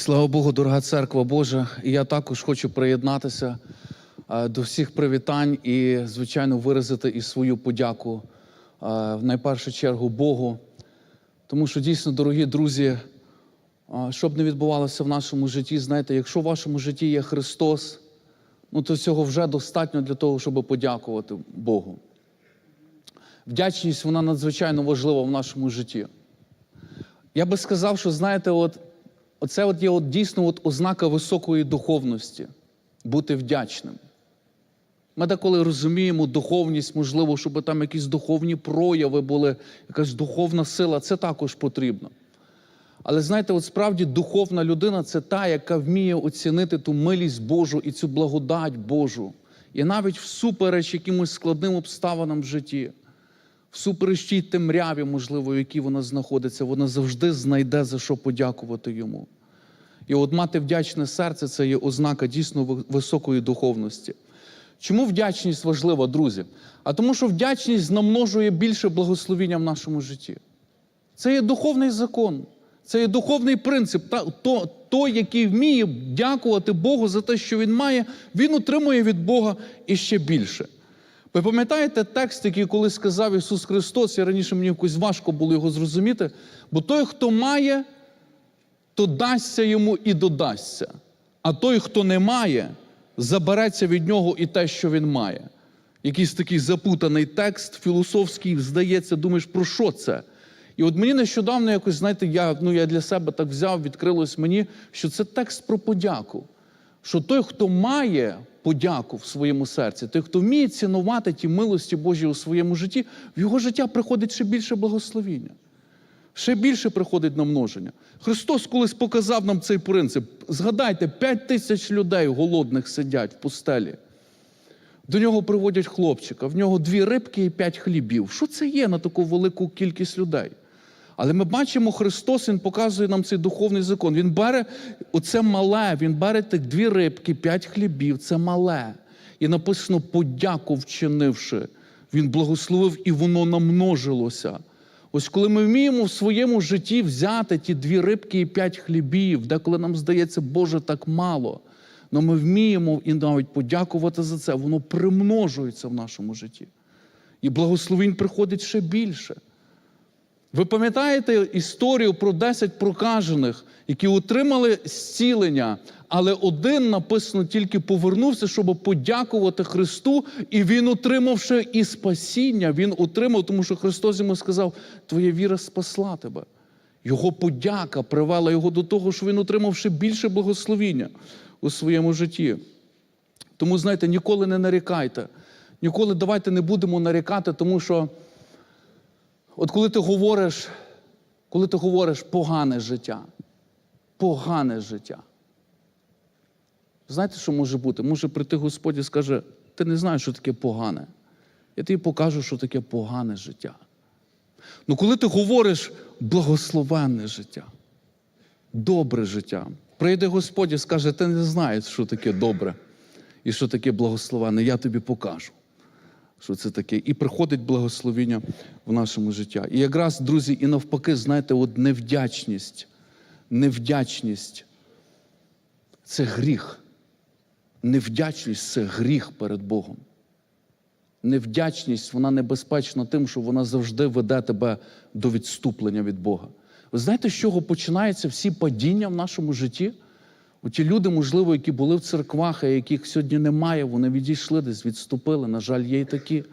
Слава Богу, дорога церква Божа. І я також хочу приєднатися е, до всіх привітань і, звичайно, виразити і свою подяку е, в найпершу чергу Богу. Тому що дійсно, дорогі друзі, е, що б не відбувалося в нашому житті, знаєте, якщо в вашому житті є Христос, ну то цього вже достатньо для того, щоб подякувати Богу. Вдячність вона надзвичайно важлива в нашому житті. Я би сказав, що знаєте, от оце от є от дійсно от ознака високої духовності бути вдячним. Ми деколи розуміємо духовність, можливо, щоб там якісь духовні прояви були, якась духовна сила, це також потрібно. Але знаєте, от справді духовна людина це та, яка вміє оцінити ту милість Божу і цю благодать Божу. І навіть всупереч якимось складним обставинам в житті, всупереч тій темряві, можливо, в якій вона знаходиться, вона завжди знайде за що подякувати йому. І от мати вдячне серце це є ознака дійсно високої духовності. Чому вдячність важлива, друзі? А тому, що вдячність намножує більше благословіння в нашому житті. Це є духовний закон, це є духовний принцип. То, той, який вміє дякувати Богу за те, що він має, він отримує від Бога іще більше. Ви пам'ятаєте текст, який коли сказав Ісус Христос, і раніше мені якось важко було його зрозуміти, бо той, хто має, то дасться йому і додасться. А той, хто не має, забереться від нього і те, що він має. Якийсь такий запутаний текст, філософський, здається, думаєш, про що це? І от мені нещодавно якось, знаєте, я, ну, я для себе так взяв, відкрилось мені, що це текст про подяку. Що той, хто має подяку в своєму серці, той, хто вміє цінувати ті милості Божі у своєму житті, в його життя приходить ще більше благословіння ще більше приходить намноження. Христос колись показав нам цей принцип. Згадайте, 5 тисяч людей голодних сидять в пустелі. До нього приводять хлопчика, в нього дві рибки і п'ять хлібів. Що це є на таку велику кількість людей? Але ми бачимо, Христос Він показує нам цей духовний закон. Він бере оце мале, він бере тих дві рибки, п'ять хлібів, це мале. І написано, подяку вчинивши, він благословив і воно намножилося. Ось коли ми вміємо в своєму житті взяти ті дві рибки і п'ять хлібів, деколи нам здається, Боже, так мало. але ми вміємо і навіть подякувати за це, воно примножується в нашому житті. І благословінь приходить ще більше. Ви пам'ятаєте історію про 10 прокажених, які отримали зцілення, але один написано тільки повернувся, щоб подякувати Христу, і він отримав ще і спасіння. Він отримав, тому що Христос йому сказав: Твоя віра спасла тебе. Його подяка привела його до того, що він отримав ще більше благословіння у своєму житті. Тому, знаєте, ніколи не нарікайте. Ніколи давайте не будемо нарікати, тому що. От коли ти говориш, коли ти говориш погане життя, погане життя. Знаєте, що може бути? Може прийти Господь і скаже, ти не знаєш, що таке погане. Я тобі покажу, що таке погане життя. Ну, коли ти говориш благословенне життя, добре життя, прийде Господь і скаже, ти не знаєш, що таке добре і що таке благословенне, я тобі покажу що це таке, і приходить благословіння в нашому життя. І якраз, друзі, і навпаки, знаєте, от невдячність, невдячність це гріх. Невдячність це гріх перед Богом. Невдячність, вона небезпечна тим, що вона завжди веде тебе до відступлення від Бога. Ви знаєте, з чого починаються всі падіння в нашому житті? Оті люди, можливо, які були в церквах, а яких сьогодні немає, вони відійшли десь, відступили. На жаль, є і такі.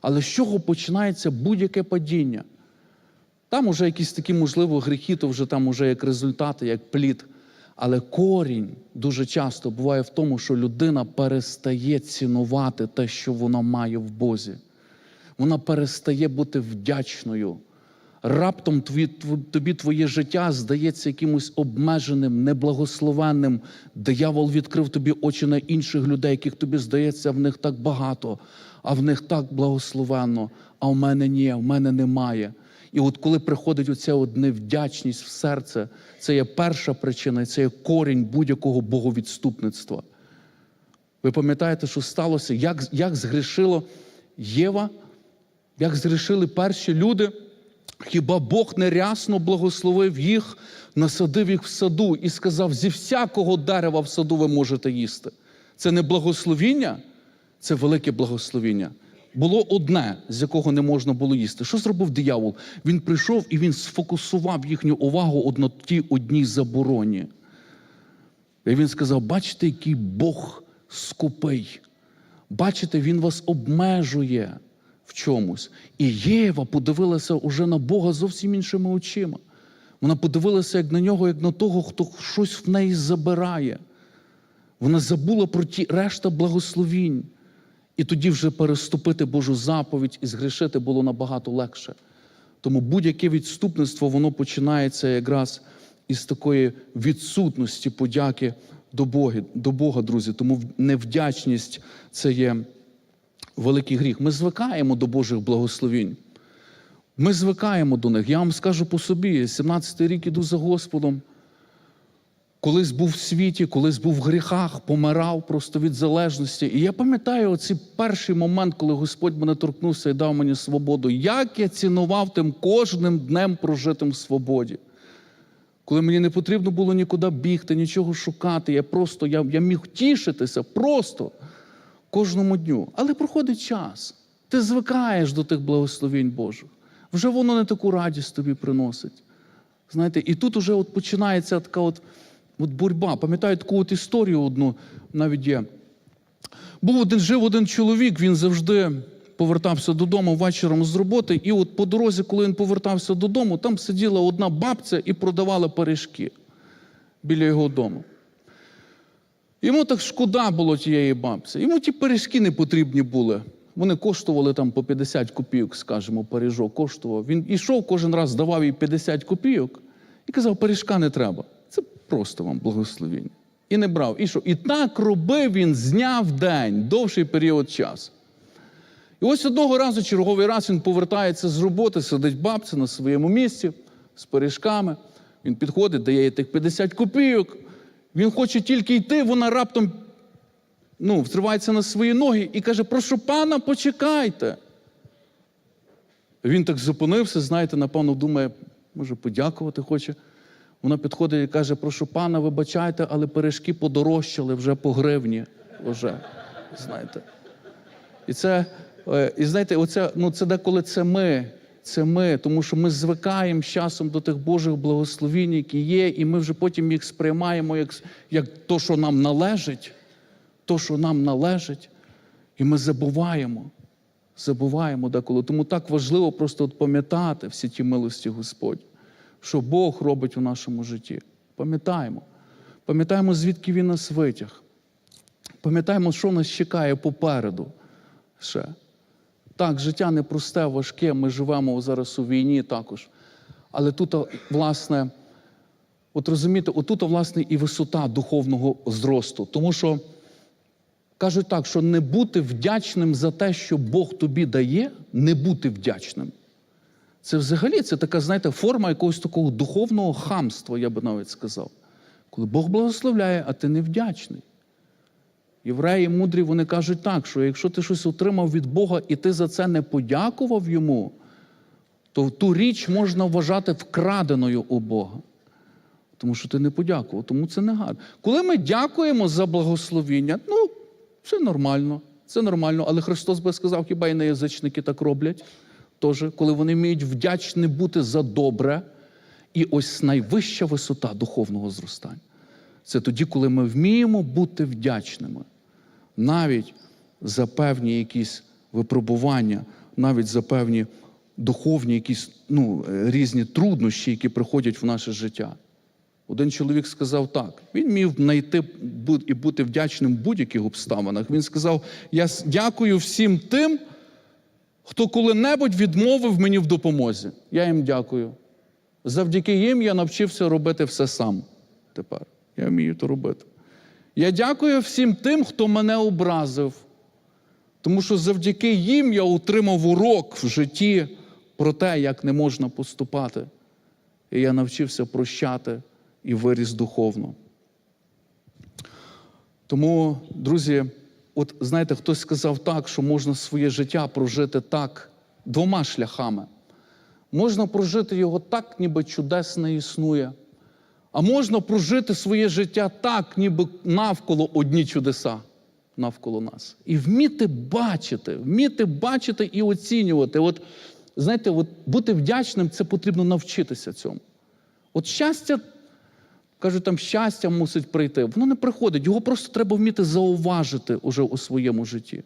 Але з чого починається будь-яке падіння? Там уже якісь такі, можливо, гріхи, то вже там уже як результати, як плід. Але корінь дуже часто буває в тому, що людина перестає цінувати те, що вона має в Бозі. Вона перестає бути вдячною. Раптом тві- тобі твоє життя здається якимось обмеженим, неблагословенним. Диявол відкрив тобі очі на інших людей, яких тобі здається, в них так багато, а в них так благословенно, а в мене ні, в мене немає. І от коли приходить оця от невдячність в серце, це є перша причина, це є корінь будь-якого боговідступництва. Ви пам'ятаєте, що сталося? Як, як згрішило Єва, як згрішили перші люди, Хіба Бог не рясно благословив їх, насадив їх в саду і сказав: зі всякого дерева в саду ви можете їсти. Це не благословіння, це велике благословіння. Було одне, з якого не можна було їсти. Що зробив диявол? Він прийшов і він сфокусував їхню увагу на тій одній забороні. І він сказав: бачите, який Бог скупий. Бачите, він вас обмежує в чомусь. І Єва подивилася уже на Бога зовсім іншими очима. Вона подивилася як на нього, як на того, хто щось в неї забирає. Вона забула про ті решта благословінь. І тоді вже переступити Божу заповідь і згрішити було набагато легше. Тому будь-яке відступництво, воно починається якраз із такої відсутності подяки до Бога, до Бога, друзі. Тому невдячність це є великий гріх. Ми звикаємо до Божих благословінь. Ми звикаємо до них. Я вам скажу по собі, 17-й рік іду за Господом. Колись був в світі, колись був в гріхах, помирав просто від залежності. І я пам'ятаю оцей перший момент, коли Господь мене торкнувся і дав мені свободу. Як я цінував тим кожним днем прожитим в свободі. Коли мені не потрібно було нікуди бігти, нічого шукати, я просто я, я міг тішитися просто кожному дню. Але проходить час. Ти звикаєш до тих благословень Божих. Вже воно не таку радість тобі приносить. Знаєте, і тут уже от починається така от, от боротьба. Пам'ятаю таку от історію одну навіть є. Був один, жив один чоловік, він завжди повертався додому вечором з роботи, і от по дорозі, коли він повертався додому, там сиділа одна бабця і продавала пиріжки біля його дому. Йому так шкода було тієї бабці. Йому ті пиріжки не потрібні були. Вони коштували там по 50 копійок, скажімо, пиріжок коштував. Він ішов кожен раз, давав їй 50 копійок і казав, пиріжка не треба. Просто вам благословіння. І не брав. І що? І так робив він з дня в день, довший період часу. І ось одного разу, черговий раз, він повертається з роботи, сидить бабця на своєму місці з пиріжками. Він підходить, дає їй тих 50 копійок. Він хоче тільки йти, вона раптом ну, втривається на свої ноги і каже: прошу пана, почекайте. Він так зупинився, знаєте, напевно, думає, може, подякувати хоче. Вона підходить і каже: прошу пана, вибачайте, але пиріжки подорожчали вже по гривні. Вже, знаєте. І це, е, і знаєте, оце, ну, це деколи це ми. Це ми, тому що ми звикаємо з часом до тих Божих благословінь, які є, і ми вже потім їх сприймаємо як, як то, що нам належить, то, що нам належить, і ми забуваємо. Забуваємо деколи. Тому так важливо просто от пам'ятати всі ті милості Господь, що Бог робить у нашому житті. Пам'ятаємо. Пам'ятаємо, звідки Він нас витяг. Пам'ятаємо, що нас чекає попереду ще. Так, життя непросте, важке, ми живемо зараз у війні також. Але тут, власне, от розумієте, отут, власне, і висота духовного зросту. Тому що кажуть так, що не бути вдячним за те, що Бог тобі дає, не бути вдячним. Це взагалі це така, знаєте, форма якогось такого духовного хамства, я би навіть сказав. Коли Бог благословляє, а ти не вдячний. Євреї мудрі, вони кажуть так, що якщо ти щось отримав від Бога і ти за це не подякував йому, то ту річ можна вважати вкраденою у Бога. Тому що ти не подякував, тому це не гарно. Коли ми дякуємо за благословіння, ну, це нормально, це нормально. Але Христос би сказав, хіба і неязичники так роблять? Тож, коли вони вміють вдячні бути за добре, і ось найвища висота духовного зростання. Це тоді, коли ми вміємо бути вдячними навіть за певні якісь випробування, навіть за певні духовні якісь ну, різні труднощі, які приходять в наше життя. Один чоловік сказав так: він міг знайти і бути вдячним в будь-яких обставинах. Він сказав: Я дякую всім тим, хто коли-небудь відмовив мені в допомозі. Я їм дякую. Завдяки їм я навчився робити все сам тепер. Я вмію то робити. Я дякую всім тим, хто мене образив, тому що завдяки їм я отримав урок в житті про те, як не можна поступати. І я навчився прощати і виріс духовно. Тому, друзі, от знаєте, хтось сказав так, що можна своє життя прожити так двома шляхами. можна прожити його так, ніби чудес не існує. А можна прожити своє життя так, ніби навколо одні чудеса навколо нас. І вміти бачити, вміти бачити і оцінювати. От, знаєте, от бути вдячним це потрібно навчитися цьому. От щастя, кажуть, там щастя мусить прийти. Воно не приходить, його просто треба вміти зауважити уже у своєму житті.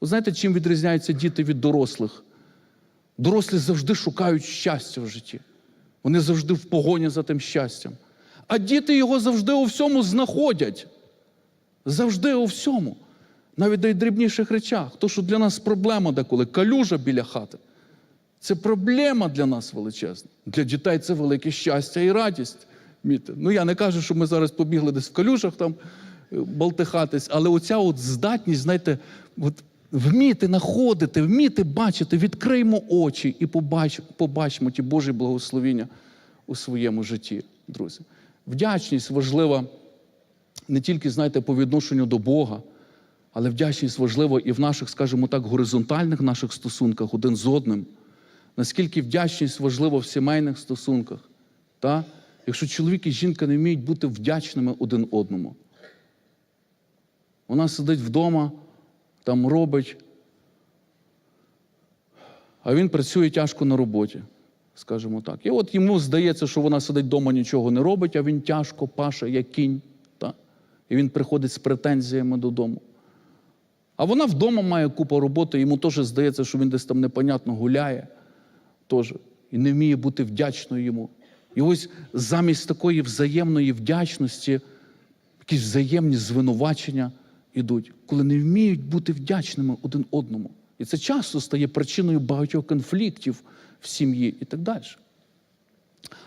Ви знаєте, чим відрізняються діти від дорослих? Дорослі завжди шукають щастя в житті. Вони завжди в погоні за тим щастям. А діти його завжди у всьому знаходять. Завжди у всьому. Навіть найдрібніших речах. То, що для нас проблема деколи, калюжа біля хати. Це проблема для нас величезна. Для дітей це велике щастя і радість. Вмієте? Ну я не кажу, що ми зараз побігли десь в калюжах там е, болтихатись, але оця от здатність, знаєте, от вміти знаходити, вміти бачити, відкриймо очі і побач, побачимо ті Божі благословіння у своєму житті, друзі. Вдячність важлива не тільки, знаєте, по відношенню до Бога, але вдячність важлива і в наших, скажімо так, горизонтальних наших стосунках один з одним. Наскільки вдячність важлива в сімейних стосунках. Та? Якщо чоловік і жінка не вміють бути вдячними один одному. Вона сидить вдома, там робить, а він працює тяжко на роботі, скажімо так. І от йому здається, що вона сидить вдома, нічого не робить, а він тяжко паше, як кінь. Та? І він приходить з претензіями додому. А вона вдома має купу роботи, йому теж здається, що він десь там непонятно гуляє теж, і не вміє бути вдячною йому. І ось замість такої взаємної вдячності якісь взаємні звинувачення йдуть, коли не вміють бути вдячними один одному. І це часто стає причиною багатьох конфліктів в сім'ї і так далі.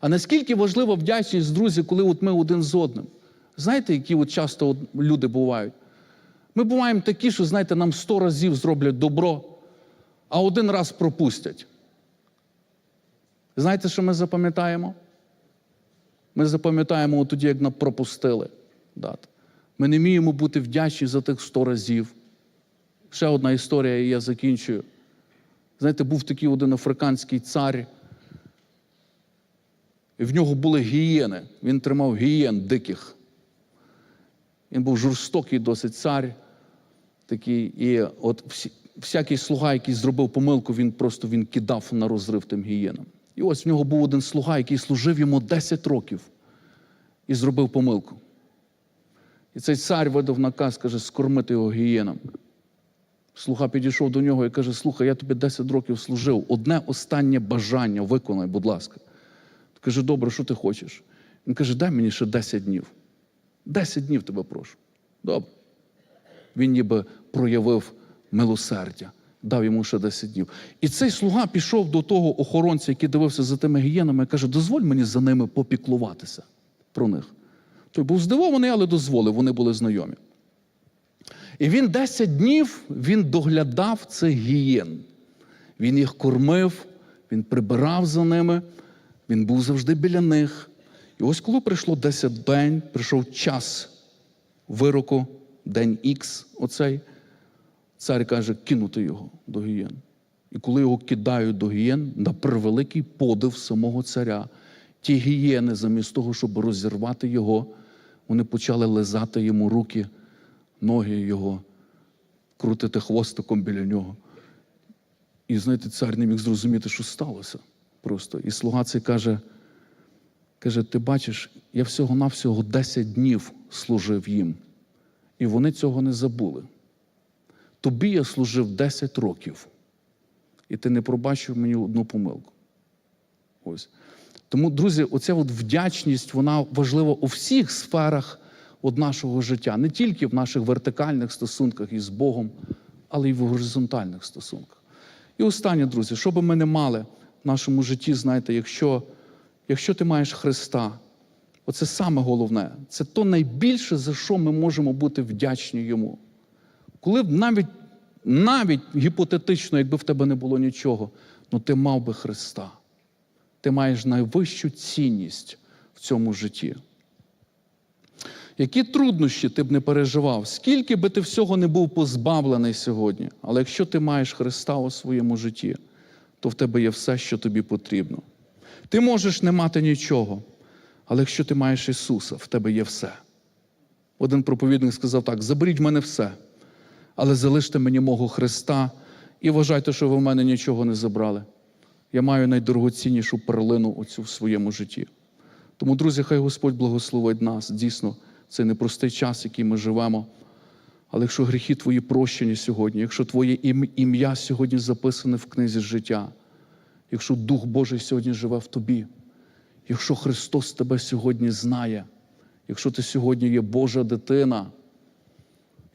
А наскільки важлива вдячність, друзі, коли от ми один з одним? Знаєте, які от часто от люди бувають? Ми буваємо такі, що, знаєте, нам сто разів зроблять добро, а один раз пропустять. Знаєте, що ми запам'ятаємо? Ми запам'ятаємо тоді, як нам пропустили. Ми не вміємо бути вдячні за тих сто разів. Ще одна історія, і я закінчую. Знаєте, був такий один африканський цар, і в нього були гієни. Він тримав гієн диких. Він був жорстокий досить цар. Такий, і от всякий слуга, який зробив помилку, він просто він кидав на розрив тим гієнам. І ось в нього був один слуга, який служив йому 10 років і зробив помилку. І цей цар видав наказ, каже, скормити його гієнам. Слуга підійшов до нього і каже: Слухай, я тобі 10 років служив. Одне останнє бажання виконай, будь ласка. Каже, добре, що ти хочеш? Він каже, дай мені ще 10 днів. 10 днів тебе прошу. Добре. Він ніби проявив милосердя, дав йому ще 10 днів. І цей слуга пішов до того охоронця, який дивився за тими гієнами, і каже: дозволь мені за ними попіклуватися про них. Той був здивований, але дозволив, вони були знайомі. І він 10 днів він доглядав цих гієн. Він їх кормив, він прибирав за ними, він був завжди біля них. І ось коли прийшло 10 день, прийшов час вироку, день Х, оцей, цар каже, кинути його до гієн. І коли його кидають до гієн, на превеликий подив самого царя, ті гієни, замість того, щоб розірвати його, вони почали лизати йому руки, ноги його, крутити хвостиком біля нього. І знаєте, цар не міг зрозуміти, що сталося просто. І слуга цей каже, каже: ти бачиш, я всього-навсього 10 днів служив їм, і вони цього не забули. Тобі я служив 10 років, і ти не пробачив мені одну помилку. Ось. Тому, друзі, оця от вдячність, вона важлива у всіх сферах от нашого життя, не тільки в наших вертикальних стосунках із Богом, але й в горизонтальних стосунках. І останнє, друзі, що би ми не мали в нашому житті, знаєте, якщо, якщо ти маєш Христа, оце саме головне, це то найбільше, за що ми можемо бути вдячні Йому. Коли б навіть, навіть гіпотетично, якби в тебе не було нічого, ну ти мав би Христа. Ти маєш найвищу цінність в цьому житті. Які труднощі ти б не переживав, скільки би ти всього не був позбавлений сьогодні, але якщо ти маєш Христа у своєму житті, то в тебе є все, що тобі потрібно. Ти можеш не мати нічого, але якщо ти маєш Ісуса, в тебе є все. Один проповідник сказав так: заберіть в мене все, але залиште мені мого Христа і вважайте, що ви в мене нічого не забрали. Я маю найдорогоціннішу перлину оцю в своєму житті. Тому, друзі, хай Господь благословить нас. Дійсно, це непростий час, який ми живемо. Але якщо гріхи твої прощені сьогодні, якщо твоє ім'я сьогодні записане в книзі життя, якщо Дух Божий сьогодні живе в тобі, якщо Христос тебе сьогодні знає, якщо ти сьогодні є Божа дитина,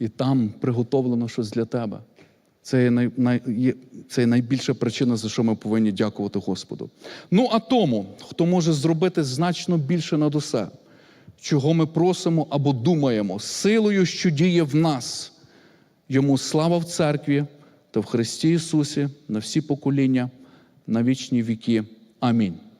і там приготовлено щось для тебе, це є, най, най, є, це є найбільша причина, за що ми повинні дякувати Господу. Ну а тому, хто може зробити значно більше над усе, чого ми просимо або думаємо, силою, що діє в нас, йому слава в церкві та в Христі Ісусі на всі покоління, на вічні віки. Амінь.